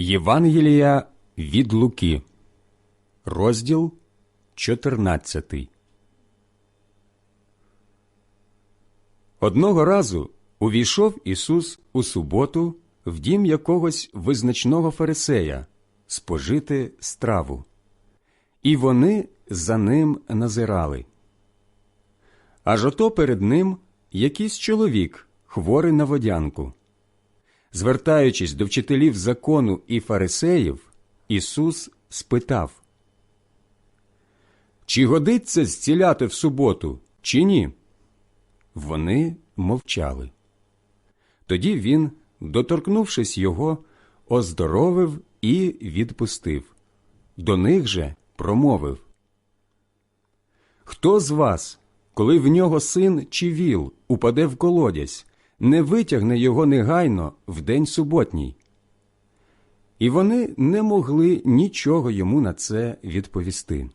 Євангелія від Луки, розділ 14. Одного разу увійшов Ісус у суботу в дім якогось визначного фарисея спожити страву, і вони за ним назирали. Аж ото перед ним якийсь чоловік, хворий на водянку. Звертаючись до вчителів закону і фарисеїв, Ісус спитав, Чи годиться зціляти в суботу, чи ні? Вони мовчали. Тоді він, доторкнувшись його, оздоровив і відпустив. До них же промовив Хто з вас, коли в нього син чи віл упаде в колодязь, не витягне його негайно в день суботній. І вони не могли нічого йому на це відповісти.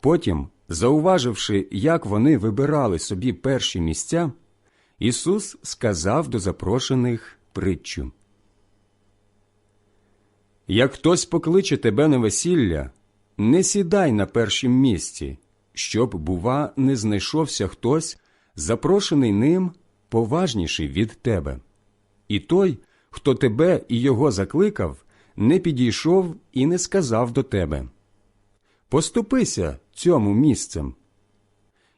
Потім, зауваживши, як вони вибирали собі перші місця, Ісус сказав до запрошених притчу. Як хтось покличе тебе на весілля, не сідай на першім місці, щоб, бува, не знайшовся хтось, запрошений ним поважніший від тебе. І той, хто тебе і його закликав, не підійшов і не сказав до тебе Поступися цьому місцем.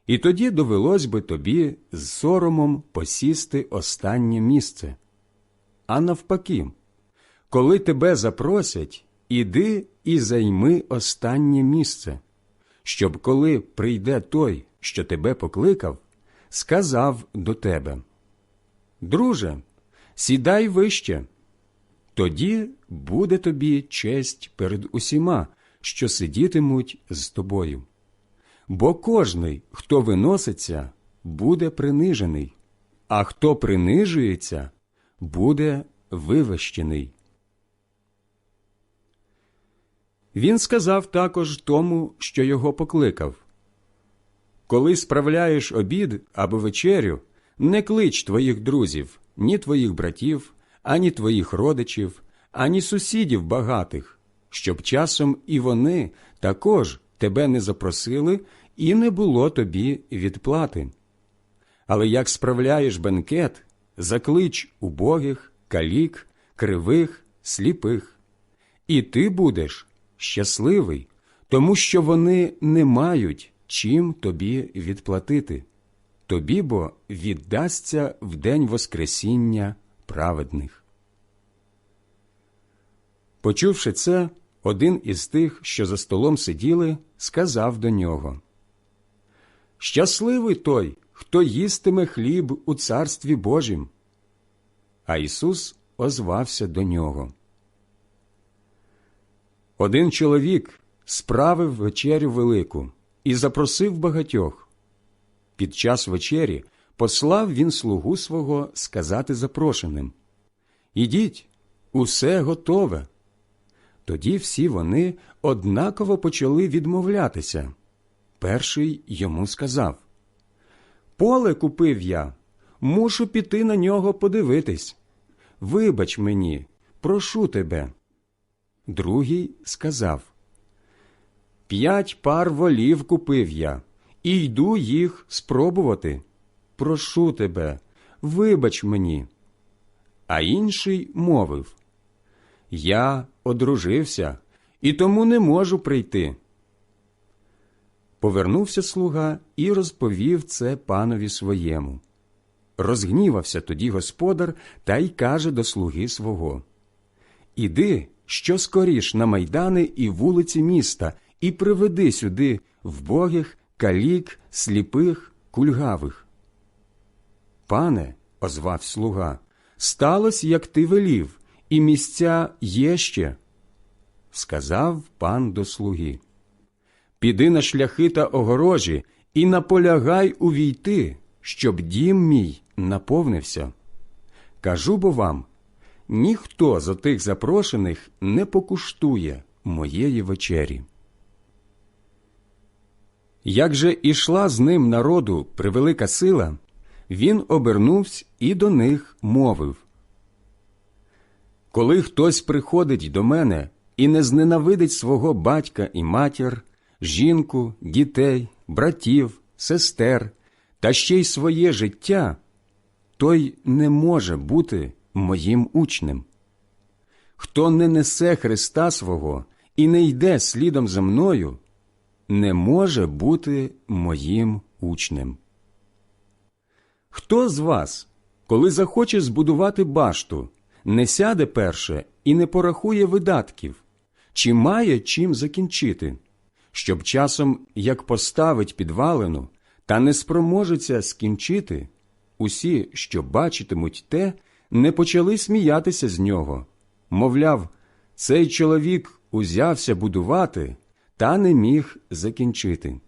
І тоді довелось би тобі з соромом посісти останнє місце. А навпаки, коли тебе запросять, іди і займи останнє місце, щоб коли прийде той, що тебе покликав, сказав до тебе Друже, сідай вище, тоді буде тобі честь перед усіма, що сидітимуть з тобою. Бо кожний, хто виноситься, буде принижений, а хто принижується, буде вивищений. Він сказав також тому, що його покликав Коли справляєш обід або вечерю, не клич твоїх друзів, ні твоїх братів, ані твоїх родичів, ані сусідів багатих, щоб часом і вони також тебе не запросили і не було тобі відплати. Але як справляєш бенкет, заклич убогих, калік, кривих, сліпих, і ти будеш щасливий, тому що вони не мають чим тобі відплатити. Тобі бо віддасться в день Воскресіння праведних. Почувши це, один із тих, що за столом сиділи, сказав до нього Щасливий той, хто їстиме хліб у царстві Божім. А Ісус озвався до нього. Один чоловік справив вечерю велику і запросив багатьох. Під час вечері послав він слугу свого сказати запрошеним Ідіть, усе готове. Тоді всі вони однаково почали відмовлятися. Перший йому сказав Поле купив я, мушу піти на нього подивитись. Вибач мені, прошу тебе. Другий сказав П'ять пар волів купив я, і йду їх спробувати. Прошу тебе, вибач мені. А інший мовив Я одружився і тому не можу прийти. Повернувся слуга і розповів це панові своєму. Розгнівався тоді господар та й каже до слуги свого Іди, що скоріш на майдани і вулиці міста, і приведи сюди вбогих, калік, сліпих, кульгавих. Пане, озвав слуга, сталося, як ти велів, і місця є ще. Сказав пан до слуги Піди на шляхи та огорожі і наполягай увійти, щоб дім мій наповнився. Кажу бо вам ніхто з отих запрошених не покуштує моєї вечері. Як же ішла з ним народу превелика сила, він обернувся і до них мовив Коли хтось приходить до мене і не зненавидить свого батька і матір, жінку, дітей, братів, сестер та ще й своє життя, той не може бути моїм учнем. Хто не несе Христа свого і не йде слідом за мною, не може бути моїм учнем. Хто з вас, коли захоче збудувати башту, не сяде перше і не порахує видатків, чи має чим закінчити, щоб часом, як поставить підвалину, та не спроможеться скінчити, усі, що бачитимуть те, не почали сміятися з нього, мовляв, цей чоловік узявся будувати та не міг закінчити.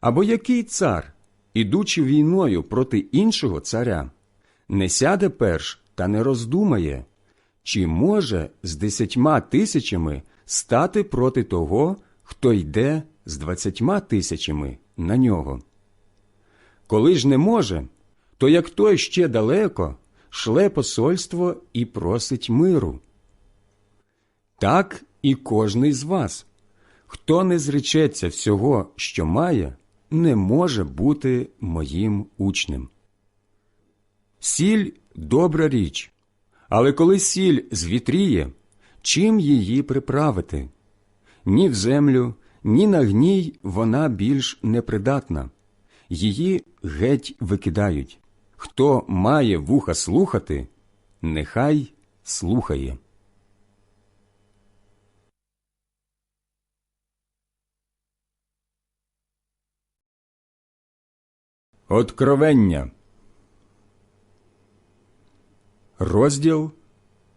Або який цар, ідучи війною проти іншого царя, не сяде перш та не роздумає, чи може з десятьма тисячами стати проти того, хто йде з двадцятьма тисячами на нього. Коли ж не може, то як той ще далеко шле посольство і просить миру. Так і кожний з вас, хто не зречеться всього, що має, не може бути моїм учнем. Сіль добра річ, але коли сіль звітріє, чим її приправити? Ні в землю, ні на гній вона більш непридатна. Її геть викидають. Хто має вуха слухати, нехай слухає. Откровення. Розділ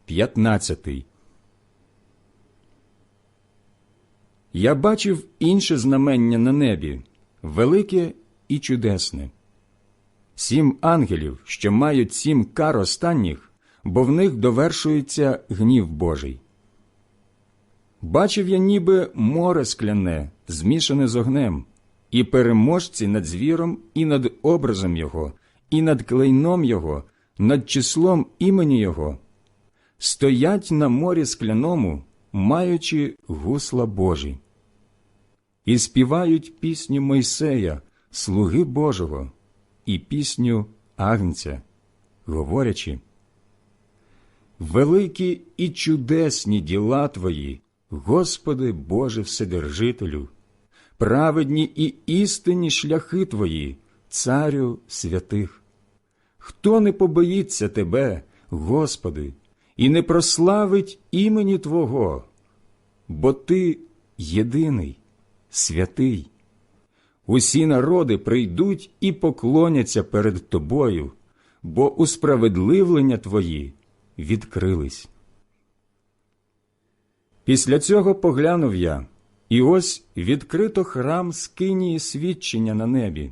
15 Я бачив інше знамення на небі, велике і чудесне. Сім ангелів, що мають сім кар останніх, бо в них довершується гнів Божий. Бачив я ніби море скляне, змішане з огнем, і переможці над звіром, і над образом його, і над клейном його, над числом імені його, стоять на морі скляному, маючи гусла Божі, і співають пісню Мойсея, слуги Божого, і пісню Агнця, говорячи. Великі і чудесні діла Твої, Господи Боже Вседержителю, праведні і істинні шляхи Твої, Царю святих. Хто не побоїться Тебе, Господи, і не прославить імені Твого, бо Ти єдиний, святий. Усі народи прийдуть і поклоняться перед Тобою, бо усправедливлення Твої відкрились. Після цього поглянув я, і ось відкрито храм скинії свідчення на небі,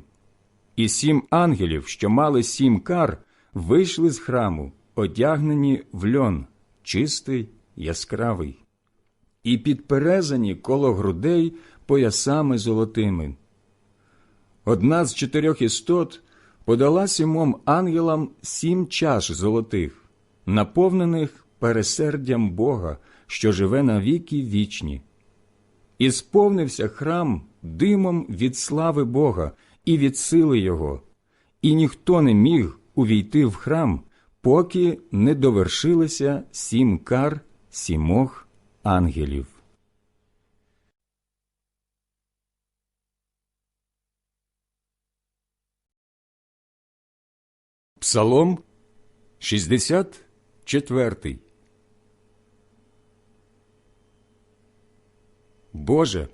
і сім ангелів, що мали сім кар, вийшли з храму, одягнені в льон, чистий, яскравий, і підперезані коло грудей поясами золотими. Одна з чотирьох істот подала сімом ангелам сім чаш золотих, наповнених пересердям Бога, що живе на віки вічні. І сповнився храм димом від слави Бога і від сили Його, і ніхто не міг увійти в храм, поки не довершилися сім кар сімох ангелів. Псалом 64 Боже,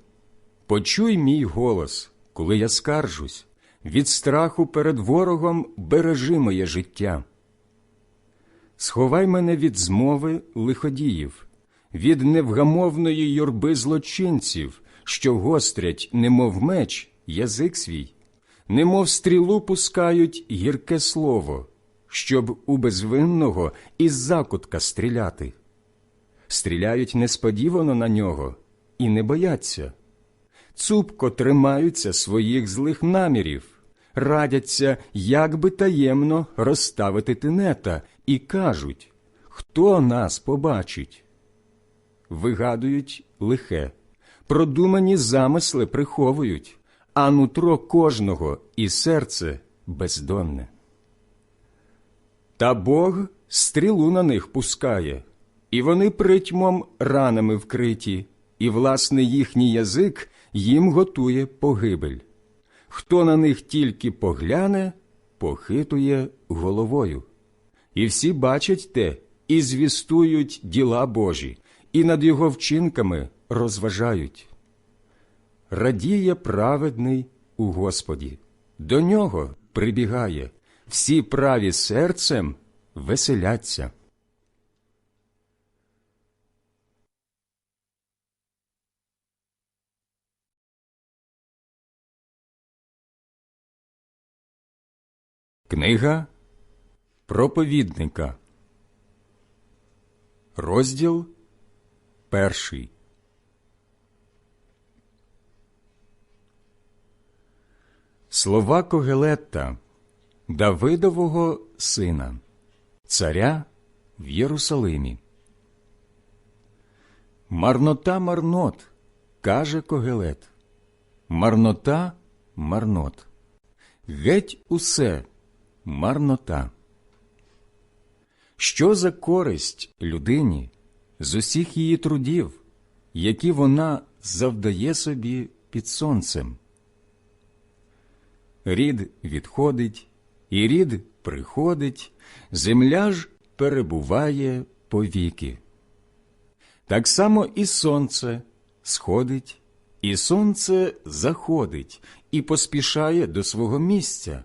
почуй мій голос, коли я скаржусь, від страху перед ворогом бережи моє життя. Сховай мене від змови лиходіїв, від невгамовної юрби злочинців, що гострять, немов меч, язик свій немов стрілу пускають гірке слово, щоб у безвинного із закутка стріляти. Стріляють несподівано на нього і не бояться. Цупко тримаються своїх злих намірів, радяться, як би таємно розставити тинета, і кажуть хто нас побачить? Вигадують лихе, продумані замисли приховують, а нутро кожного і серце бездонне. Та Бог стрілу на них пускає, і вони притьмом ранами вкриті, і, власне, їхній язик їм готує погибель. Хто на них тільки погляне, похитує головою. І всі бачать те, і звістують діла Божі, і над його вчинками розважають. Радіє праведний у Господі, до нього прибігає, всі праві серцем веселяться. Книга проповідника, розділ перший. Слова Когелетта, Давидового сина, царя в Єрусалимі. Марнота марнот, каже Когелет. Марнота марнот. Геть усе марнота. Що за користь людині з усіх її трудів, які вона завдає собі під сонцем? Рід відходить, і рід приходить, земля ж перебуває повіки. Так само і сонце сходить, і сонце заходить і поспішає до свого місця,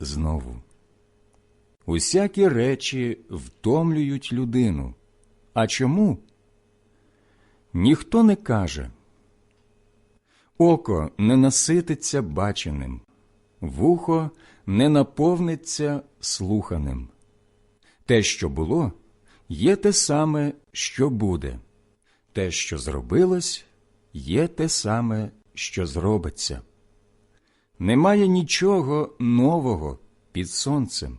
знову. Усякі речі втомлюють людину. А чому? Ніхто не каже. Око не насититься баченим, вухо не наповниться слуханим. Те, що було, є те саме, що буде, те, що зробилось, є те саме, що зробиться. Немає нічого нового під сонцем.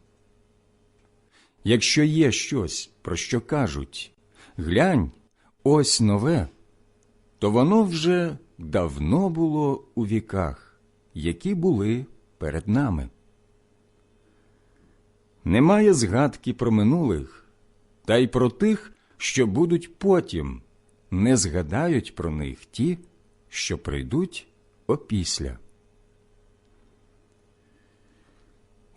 Якщо є щось, про що кажуть глянь, ось нове, то воно вже давно було у віках, які були перед нами. Немає згадки про минулих, та й про тих, що будуть потім, не згадають про них ті, що прийдуть опісля.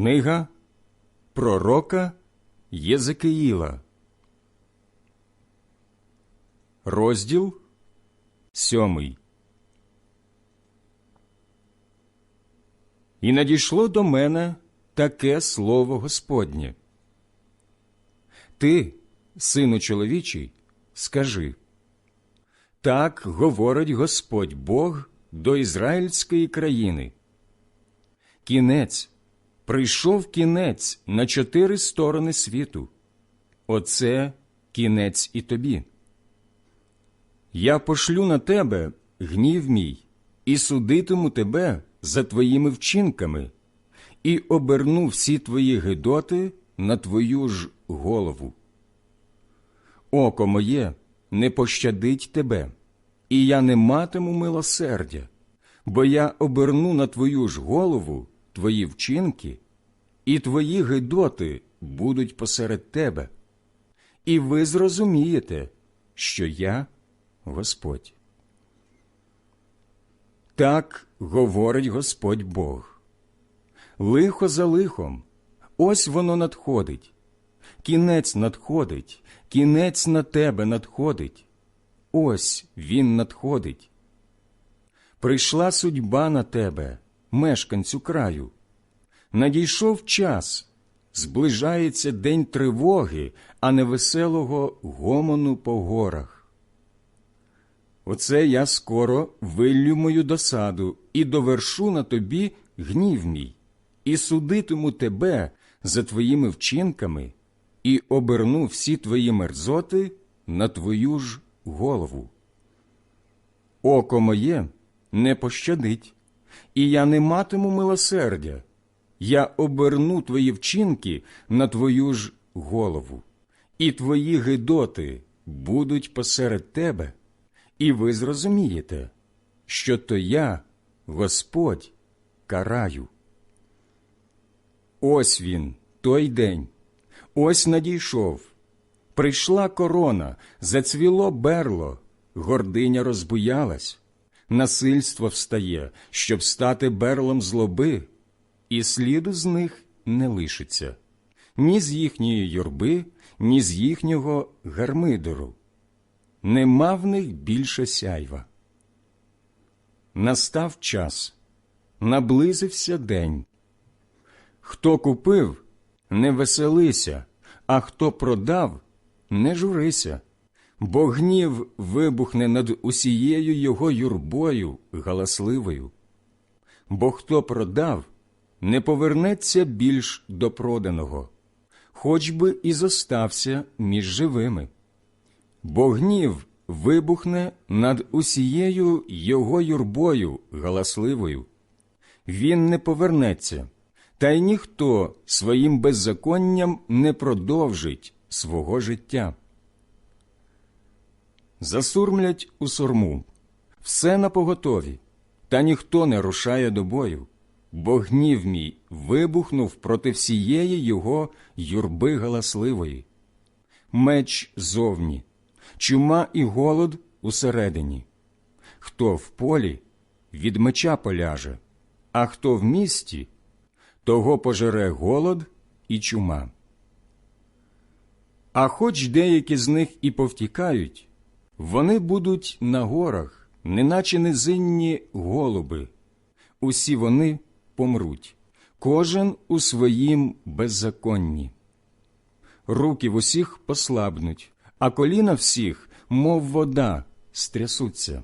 Книга Пророка Єзекиїла, розділ сьомий. І надійшло до мене таке слово Господнє. Ти, сину чоловічий, скажи. Так говорить Господь Бог до ізраїльської країни. Кінець, прийшов кінець на чотири сторони світу. Оце кінець і тобі. Я пошлю на тебе гнів мій, і судитиму тебе за твоїми вчинками, і оберну всі твої гидоти на твою ж голову. Око моє не пощадить тебе, і я не матиму милосердя, бо я оберну на твою ж голову твої вчинки, і твої гидоти будуть посеред тебе, і ви зрозумієте, що я Господь. Так говорить Господь Бог. Лихо за лихом, ось воно надходить. Кінець надходить, кінець на тебе надходить. Ось він надходить. Прийшла судьба на тебе, мешканцю краю. Надійшов час, зближається день тривоги, а не веселого гомону по горах. Оце я скоро виллю мою досаду і довершу на тобі гнів мій, і судитиму тебе за твоїми вчинками, і оберну всі твої мерзоти на твою ж голову. Око моє не пощадить, і я не матиму милосердя. Я оберну твої вчинки на твою ж голову, і твої гидоти будуть посеред тебе і ви зрозумієте, що то я, Господь, караю. Ось він, той день, ось надійшов. Прийшла корона, зацвіло берло, гординя розбуялась, насильство встає, щоб стати берлом злоби, і сліду з них не лишиться, ні з їхньої юрби, ні з їхнього гармидору нема в них більше сяйва. Настав час, наблизився день. Хто купив, не веселися, а хто продав, не журися, бо гнів вибухне над усією його юрбою галасливою. Бо хто продав, не повернеться більш до проданого, хоч би і зостався між живими бо гнів вибухне над усією його юрбою галасливою. Він не повернеться, та й ніхто своїм беззаконням не продовжить свого життя. Засурмлять у сурму, все на поготові, та ніхто не рушає до бою, бо гнів мій вибухнув проти всієї його юрби галасливої. Меч зовні, чума і голод усередині. Хто в полі, від меча поляже, а хто в місті, того пожере голод і чума. А хоч деякі з них і повтікають, вони будуть на горах, неначе низинні голуби. Усі вони помруть, кожен у своїм беззаконні. Руки в усіх послабнуть, а коліна всіх, мов вода, стрясуться.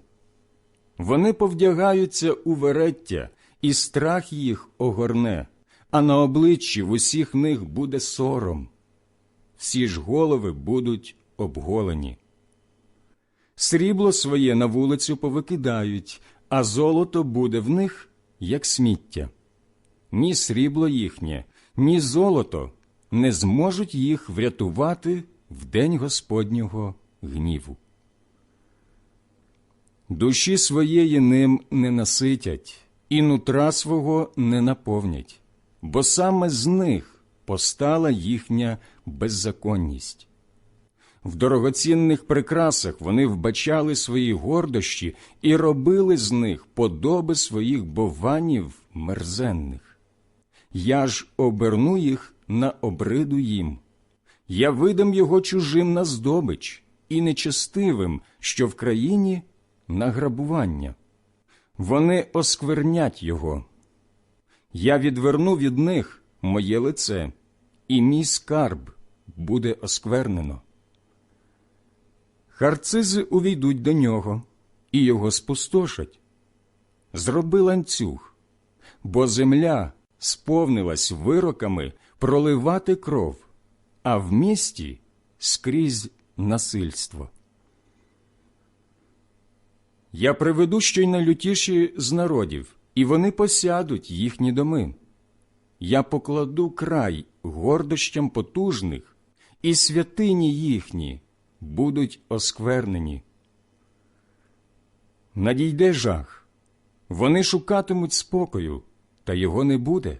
Вони повдягаються у вереття, і страх їх огорне, а на обличчі в усіх них буде сором. Всі ж голови будуть обголені. Срібло своє на вулицю повикидають, а золото буде в них, як сміття. Ні срібло їхнє, ні золото не зможуть їх врятувати в день Господнього гніву. Душі своєї ним не наситять, і нутра свого не наповнять, бо саме з них постала їхня беззаконність. В дорогоцінних прикрасах вони вбачали свої гордощі і робили з них подоби своїх бованів мерзенних. я ж оберну їх на обриду їм. Я видам його чужим на здобич і нечестивим, що в країні на грабування. Вони осквернять його. Я відверну від них моє лице, і мій скарб буде осквернено. Харцизи увійдуть до нього, і його спустошать. Зроби ланцюг, бо земля сповнилась вироками проливати кров, а в місті скрізь насильство. Я приведу ще й найлютіші з народів, і вони посядуть їхні доми. Я покладу край гордощам потужних, і святині їхні будуть осквернені. Надійде жах, вони шукатимуть спокою, та його не буде.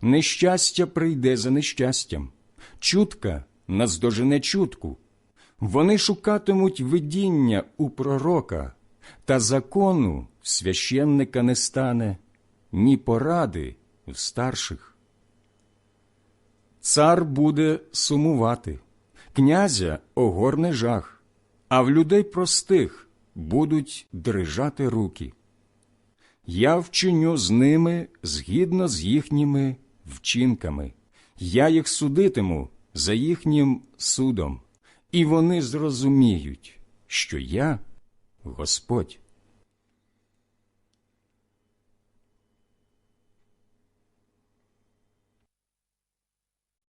Нещастя прийде за нещастям, чутка наздожене чутку. Вони шукатимуть видіння у пророка, та закону священника не стане, ні поради в старших. Цар буде сумувати, князя огорне жах, а в людей простих будуть дрижати руки. Я вчиню з ними згідно з їхніми вчинками, я їх судитиму за їхнім судом, і вони зрозуміють, що я Господь.